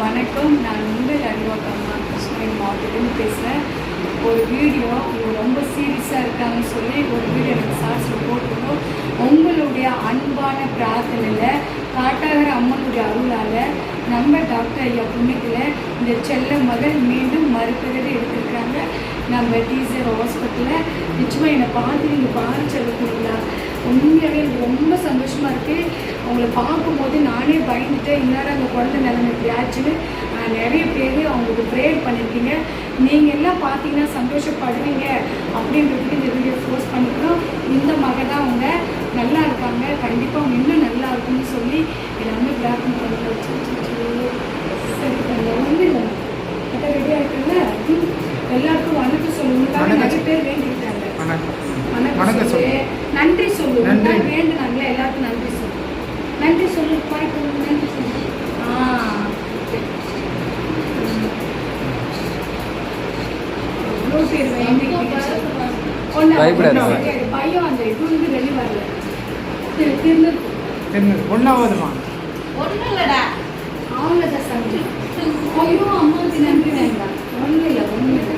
வணக்கம். நான் உங்கள் அறிவாக்கம்மா கிருஷ்ணன் மாவட்டத்தில் பேசுகிறேன் ஒரு வீடியோ இவங்க ரொம்ப சீரியஸாக இருக்காங்கன்னு சொல்லி ஒரு வீடியோ எனக்கு சார்ஸில் போட்டுருக்கோம். உங்களுடைய அன்பான பிரார்த்தனையில் காட்டாகிற அம்மனுடைய அருளால் நம்ம டாக்டர் ஐயா புண்ணியத்தில் இந்த செல்ல மகள் மீண்டும் மறுபிறவி எடுத்துருக்காங்க நம்ம டீசர் ஹாஸ்பிட்டலில் நிச்சயமாக என்னை பார்த்து நீங்கள் பாரு செல்லக்கூடலா உண்மையாகவே எனக்கு ரொம்ப சந்தோஷமாக இருக்குது அவங்கள பார்க்கும்போது நானே பயந்துட்டேன் இந்நேரம் அந்த குழந்தை நிலைமை இப்படி ஆச்சுன்னு நிறைய பேர் அவங்களுக்கு ப்ரேயர் பண்ணியிருக்கீங்க நீங்கள் எல்லாம் பார்த்தீங்கன்னா சந்தோஷப்படுவீங்க. அப்படின்றதுக்கு இந்த வீடியோ ஃபோர்ஸ் பண்ணிக்கணும் இந்த மக தான் அவங்க நல்லா இருக்காங்க. கண்டிப்பாக அவங்க இன்னும் நல்லா இருக்கும்னு சொல்லி எல்லாமே பிரார்த்தனை பண்ணி சரி ஒன்றும் இல்லை அதான் ரெடியாக இருக்குல்ல. எல்லாருக்கும் வணக்கம் சொல்லுங்க. நிறைய பேர் வேண்டிக்கிட்டாங்க வணக்கம். சொல்லு. நன்றி சொல்லு வேண்டுனாங்களே எல்லாருக்கும் நன்றி சொல்லு நன்றி சொல்லு பாய் சொல்லு நன்றி சொல்லு. ஆ பையன் அந்த இது வந்து வெளியே வரல திரு- தென்னு ஒன்றாவதுமா ஒண்ணும் இல்லடா. அவங்க தான் சந்தி ஐயோ அம்மாவுக்கு நன்றி வேண்டாம். ஒன்றும் இல்லை ஒன்றும் இல்லை.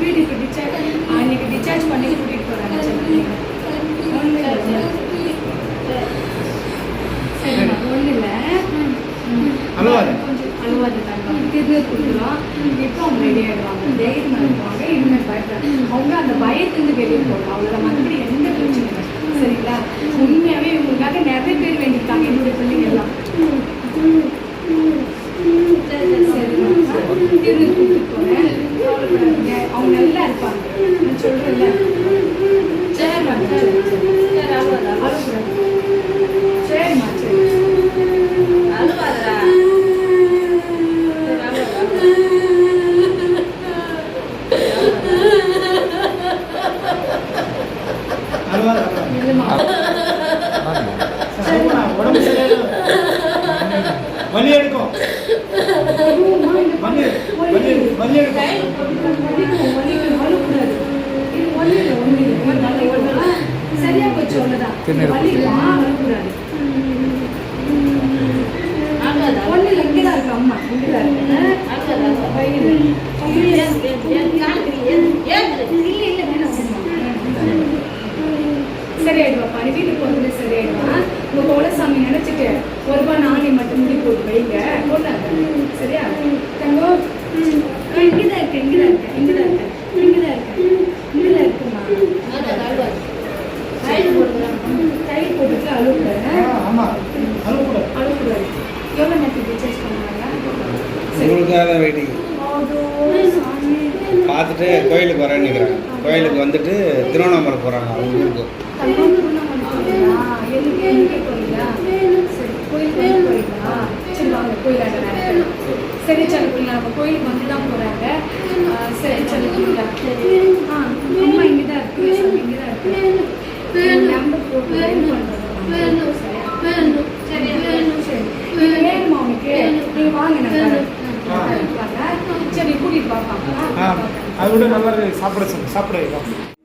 வீட்டுக்கு டிஸ்சார்ஜ் அன்னைக்கு டிஸ்சார்ஜ் பண்ணி கூட்டிகிட்டு போகிறாங்க ஒன்றும் ஒன்றும் இல்லை. அழுவாத. அழுவாத திருநெல் கொடுக்குறோம் இப்போ அவங்க ரெடி ஆகிடுவாங்க தைரியமாக இருப்பாங்க இனிமேல் பயப்படாது அவங்க அந்த பயத்துலேருந்து வெளியே போகலாம் அவ்வளோ மற்றபடி எந்த பிரச்சனையும் இல்லை சரிங்களா உண்மையாகவே இவங்களுக்காக நிறைய பேர் வேண்டியிருக்காங்க என்னுடைய பிள்ளைங்க எல்லாம். அவங்க நல்லா இருப்பாங்க நான் வேணாம், வேணாம். சரியாயிடுவாப்பா நீ வீட்டுக்கு வந்து சரியாயிடுவா உங்கள் கோலசாமி நினச்சிட்டு ஒரு ரூபாய் நாணயம் மட்டும் முடி போட்டு வைங்க போட்டாங்க சரியா தங்கம் இங்கே தான் இருக்கேன் இங்கதான் இருக்கேன் இங்கதான் இருக்கேன் சாமி பார்த்துட்டு கோயிலுக்கு வரேன்னு நிற்கிறாங்க கோயிலுக்கு வந்துட்டு திருவண்ணாமலை போகிறாங்க அவங்க ஊருக்கு? சரி, கோயிலுக்கு வந்து போறீங்களா? சரி. சரி நம்ம கோயிலுக்கு வந்து தான் போறாங்க ஆ, சரி செல்லக்குள்ள ஆ அம்மா இங்கே தான் இருக்கு சாமி இங்கே தான் இருக்கு நம்பர் போட்டு சரி சரி வேணுமா உனக்கு நீங்கள் வாங்க நான் வரேன். வாங்க. சரி கூட்டிகிட்டு ஆ அதோட அதை விட நல்லா சாப்பிட சொல்லு சாப்பிட வைக்கலாம்